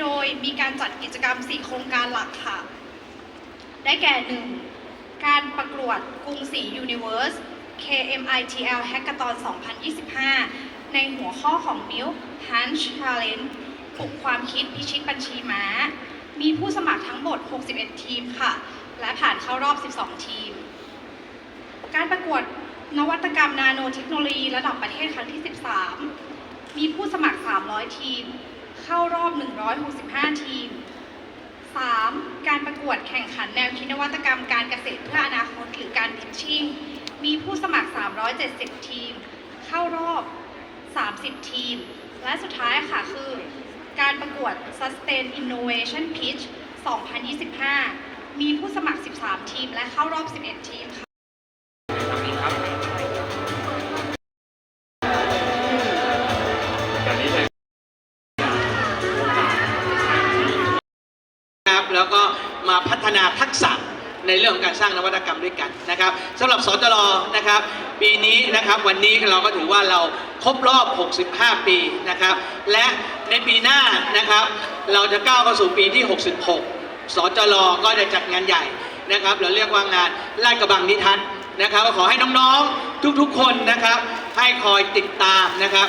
โดยมีการจัดกิจกรรม 4 โครงการหลักค่ะ ได้แก่ 1. การประกวดกรุงศรี Universe KMITL Hackathon 2025 ในหัวข้อของ Milk Hunch Challenge ปลุกความคิดพิชิตบัญชีม้า มีผู้สมัครทั้งหมด 61 ทีมค่ะ และผ่านเข้ารอบ 12 ทีม การประกวดนวัตกรรมนาโนเทคโนโลยีระดับประเทศครั้งที่ 13 มีผู้สมัคร 300 ทีม เข้ารอบ 165 ทีม 3. การประกวดแข่งขันแนวคิดนวัตกรรมการเกษตรเพื่ออนาคตหรือการพิชชิ่ง มีผู้สมัคร 370 ทีม เข้ารอบ 30 ทีม และสุดท้ายค่ะคือ การประกวด Sustain Innovation Pitch 2025 มีผู้สมัคร 13 ทีมและเข้ารอบ 11 ทีมค่ะ ครับแล้วก็มาพัฒนาทักษะในเรื่องของการสร้างนวัตกรรมด้วยกันนะครับสำหรับสตรนะครับปีนี้นะครับวันนี้เราก็ถือว่าเราครบรอบ 65 ปีนะครับ และในปีหน้านะครับ เราจะก้าวเข้าสู่ปีที่ 66 สจรก็จะจัดงานใหญ่นะครับ เราเรียกว่างานลาดกระบังนิทัศน์นะครับก็ขอให้น้องๆทุกๆคนนะครับ ให้คอยติดตามนะครับ